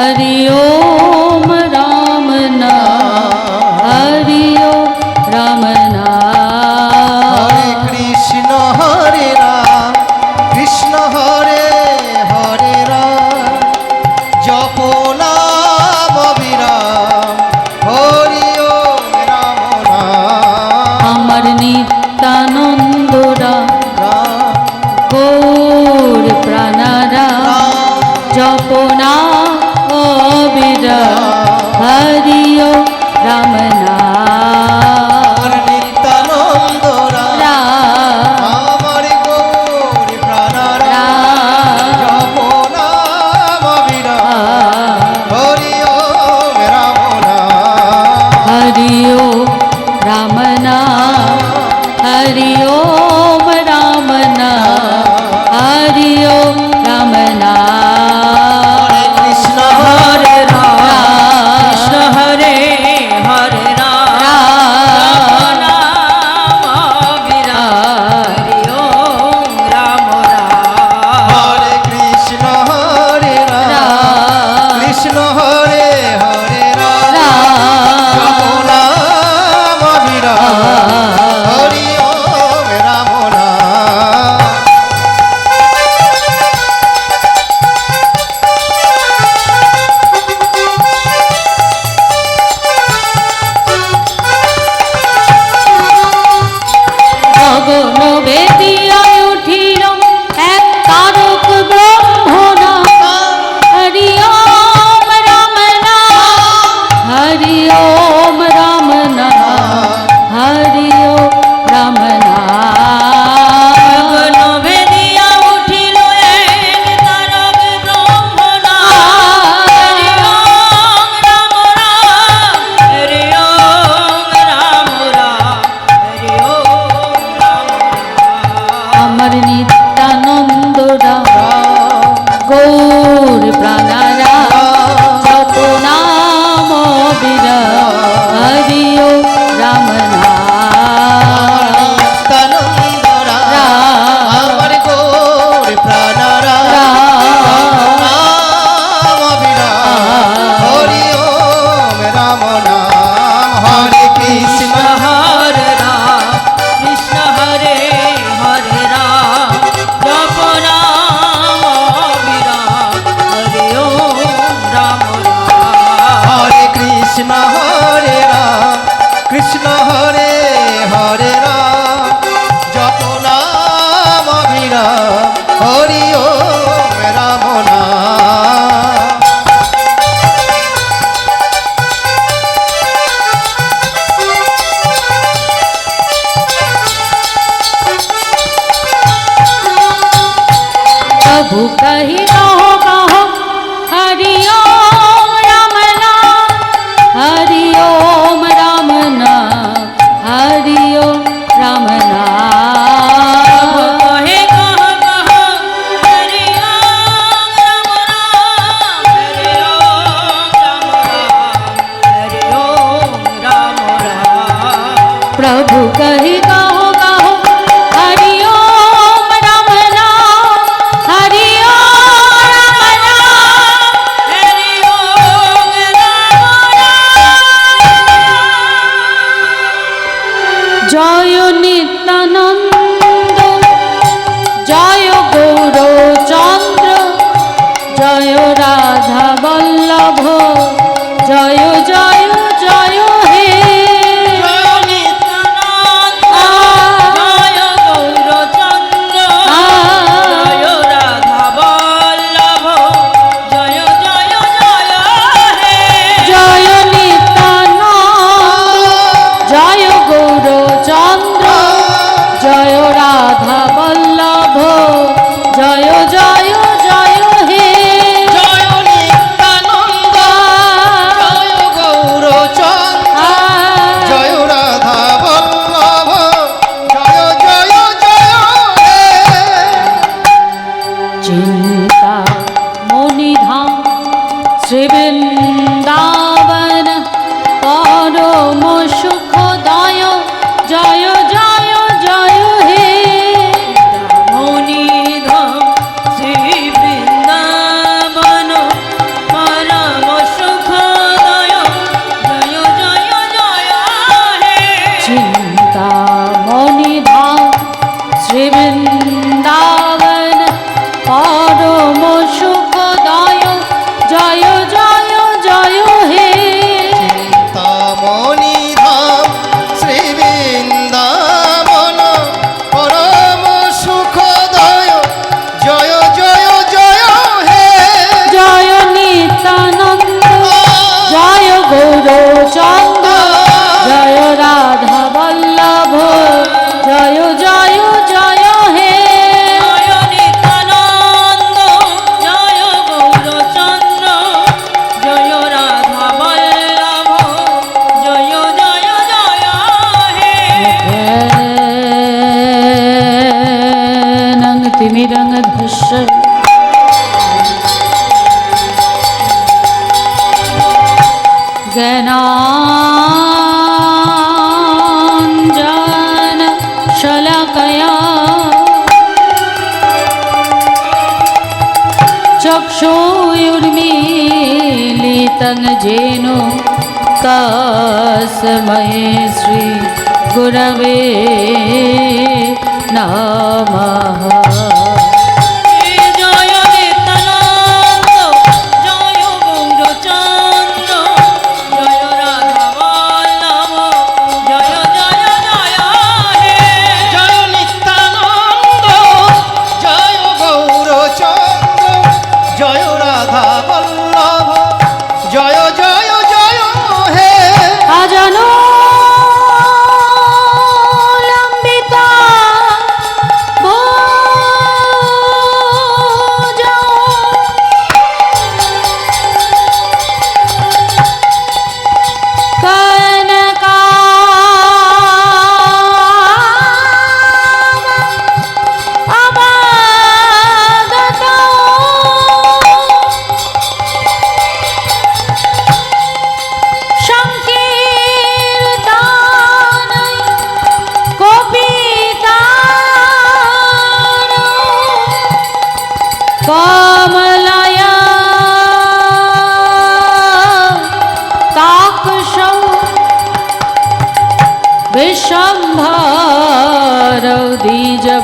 হরি ভালোবাসা জ্ঞানা चक्षुयुर्मीलितं जेनु श्री श्रीगुरवे नमः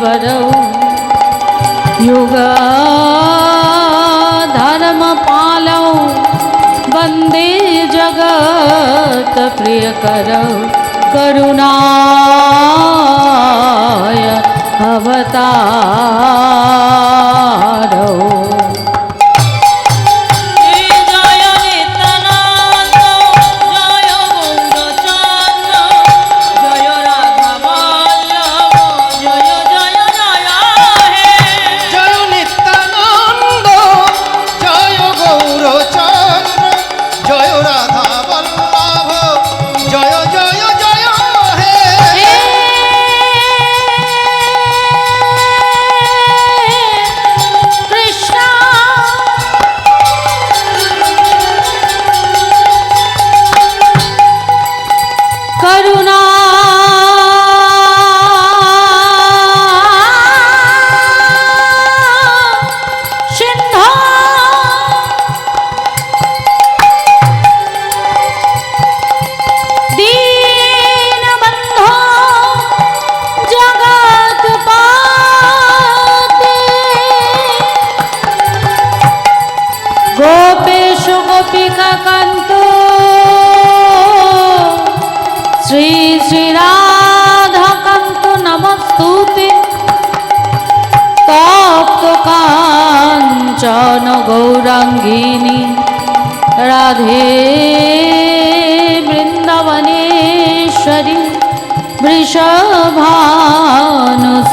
भरऊ युग धर्म पालौ वंदे जगत प्रिय करौ करुणा अवतार।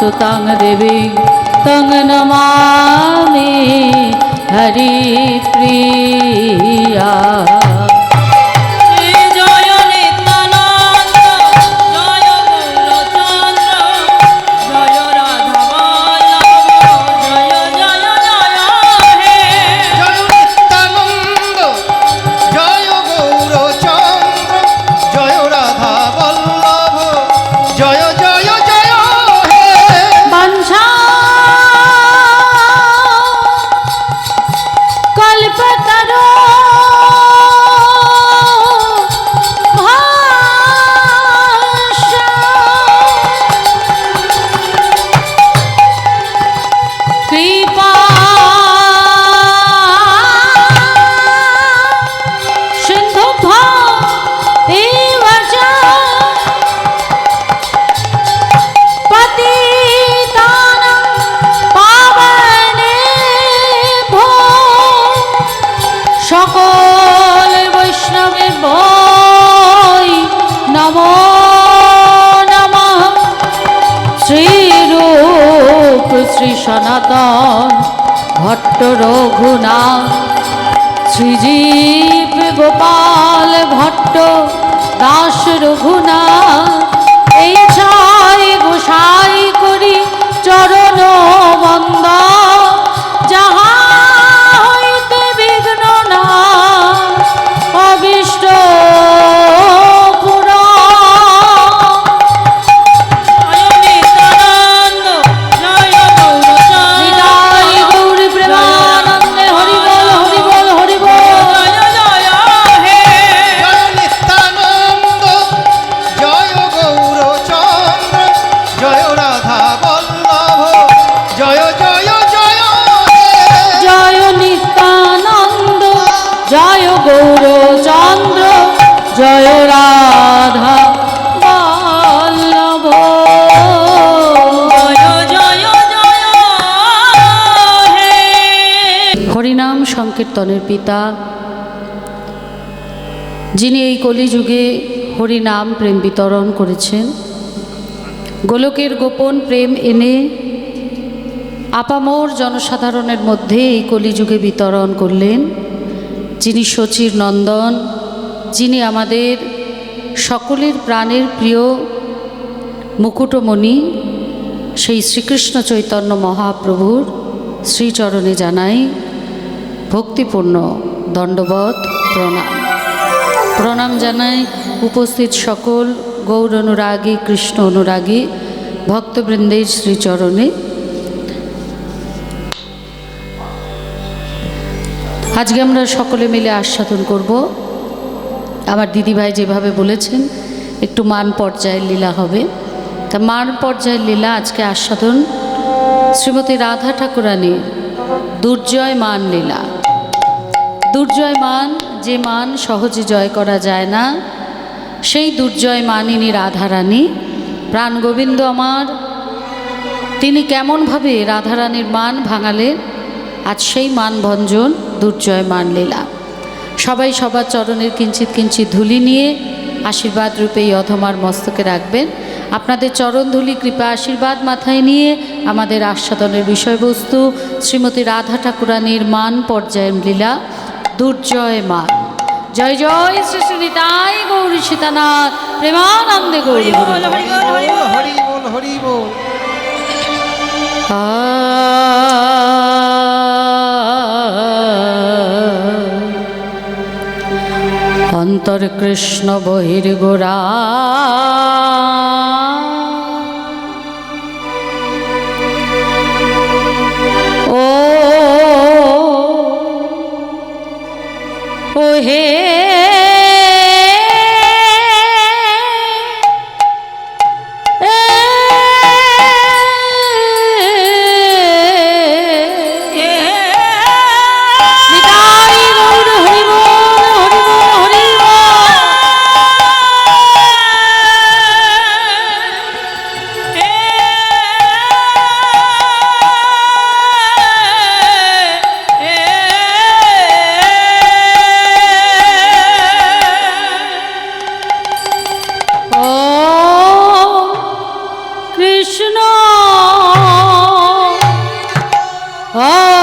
বৃষভানুসুতাং দেবী তং নমামি হরিপ্রিয়া সনাতন ভট্ট রঘুনাথ শ্রীজীব গোপাল ভট্ট দাস রঘুনাথ পিতা, যিনি এই কলিযুগে হরিনাম প্রেম বিতরণ করেছেন। গোলকের গোপন প্রেম এনে আপামর জনসাধারণের মধ্যে এই কলিযুগে বিতরণ করলেন, যিনি শচীর নন্দন, যিনি আমাদের সকলের প্রাণের প্রিয় মুকুটমণি, সেই শ্রীকৃষ্ণ চৈতন্য মহাপ্রভুর শ্রীচরণে জানাই ভক্তিপূর্ণ দণ্ডবত প্রণাম। প্রণাম জানাই উপস্থিত সকল গৌর অনুরাগী, কৃষ্ণ অনুরাগী ভক্তবৃন্দের শ্রীচরণে। আজকে আমরা সকলে মিলে আস্বাদন করব। আমার দিদিভাই যেভাবে বলেছেন, একটু মান পর্যায়ের লীলা হবে। তা মান পর্যায়ের লীলা আজকে আস্বাদন শ্রীমতী রাধা ঠাকুরানীর দুর্জয় মান লীলা। দুর্জয় মান যে মান সহজে জয় করা যায় না, সেই দুর্জয় মানিনী রাধারানী প্রাণ গোবিন্দ আমার, তিনি কেমনভাবে রাধারানীর মান ভাঙালেন আজ সেই মান ভঞ্জন দুর্জয় মান লীলা। সবাই সবার চরণের কিঞ্চিত কিঞ্চিত ধুলি নিয়ে আশীর্বাদ রূপে এই অধমার মস্তকে রাখবেন। আপনাদের চরণ ধুলি, কৃপা, আশীর্বাদ মাথায় নিয়ে আমাদের আস্বাদনের বিষয়বস্তু, শ্রীমতী রাধা ঠাকুরানীর মান পর্যায়ের লীলা দুর্জয় মা। জয় জয় শ্রী শ্রী নিতাই গৌরী সীতানাথ। প্রেমানন্দে গৌরী হরি হরি হরি হরি হরি বল অন্তর কৃষ্ণ বহির্গোরা ও Oh!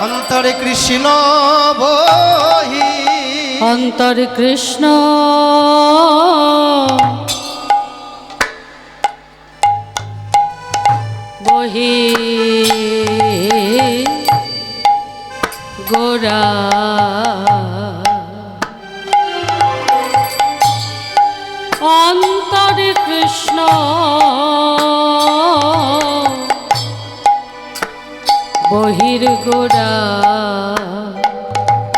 অন্তরে কৃষ্ণ বহি। অন্তর কৃষ্ণ। বহি। গোরা। অন্তর কৃষ্ণ। বহির গোরা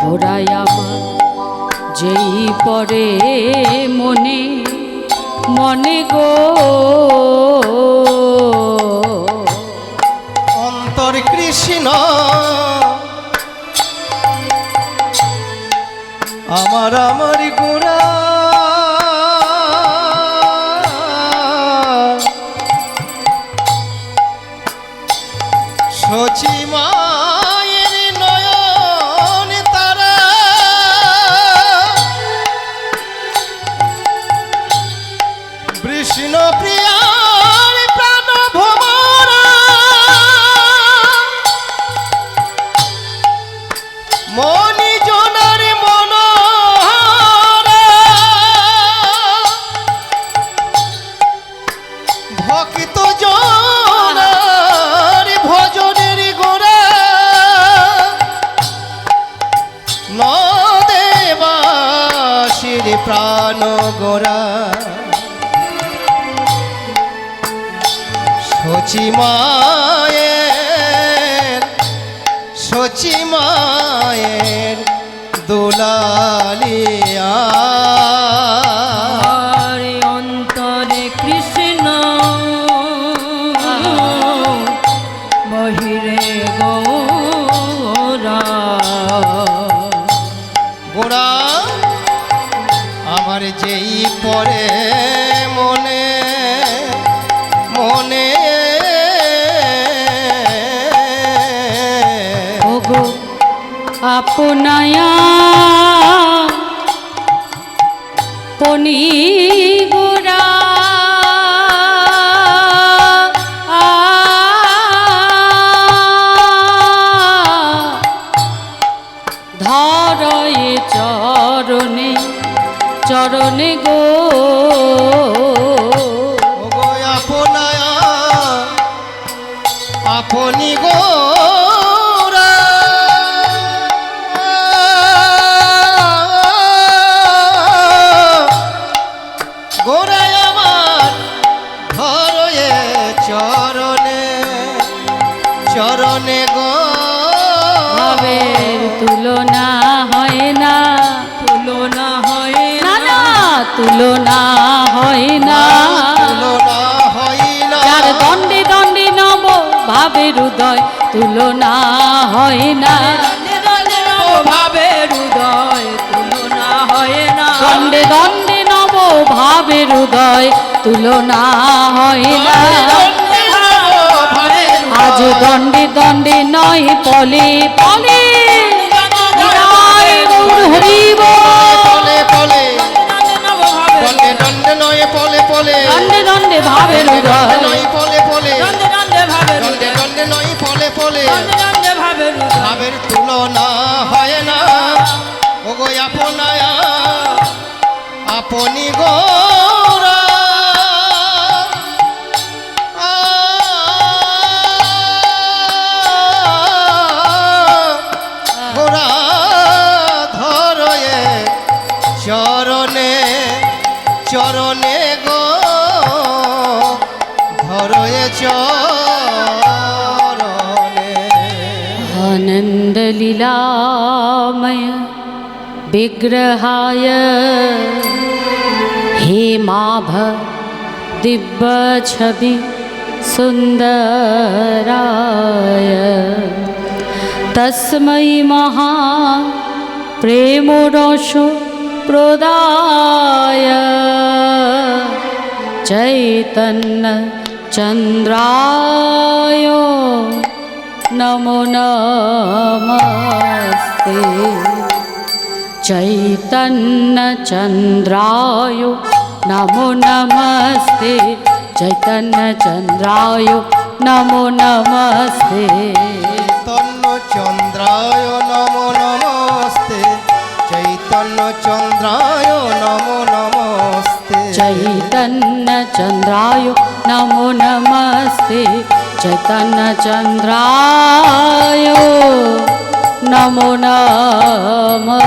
গোড়াই আমার যেই পরে মনে মনে গো। অন্তর কৃষ্ণ আমার আমার গোড়া কৃষ্ণ প্রিয়ার পরে মনে মনে। ওগো আপনায়া পনি চরণে গো। তুলনা হয় না। যার দণ্ডে দণ্ডে নব ভাবের হৃদয় তুলনা হয় না। ভাবের হৃদয় তুলনা হয় না। দণ্ডে দণ্ডে নব ভাবের হৃদয় তুলনা হয় না। আজ দণ্ডে দণ্ডে নয় পলে পলে হরিব। পলে পলে। দণ্ডে ভাবের হৃদয় নয় পলে পলে দণ্ডে দণ্ডে নয় পলে পলে ভাবের তুলনা হয় না। ওগো আপনায়া আপনি গোরা आनन्दलीलामय विग्रहाय हेमाभ दिव्यछवि सुन्दराय। तस्मै महा प्रेमरस प्रदाय। चैतन्य चन्द्राय नमो नमस्ते चैतन्यचन्द्राय नमो नमस्ते चैतन्यचन्द्राय নমো নমস্তে চৈতন্য চন্দ্রায় নমো নমস্তে চৈতন্য চন্দ্রায় নমো নমস্তে চৈতন্য चेतनचन्द्रायो नमो नमस्ते।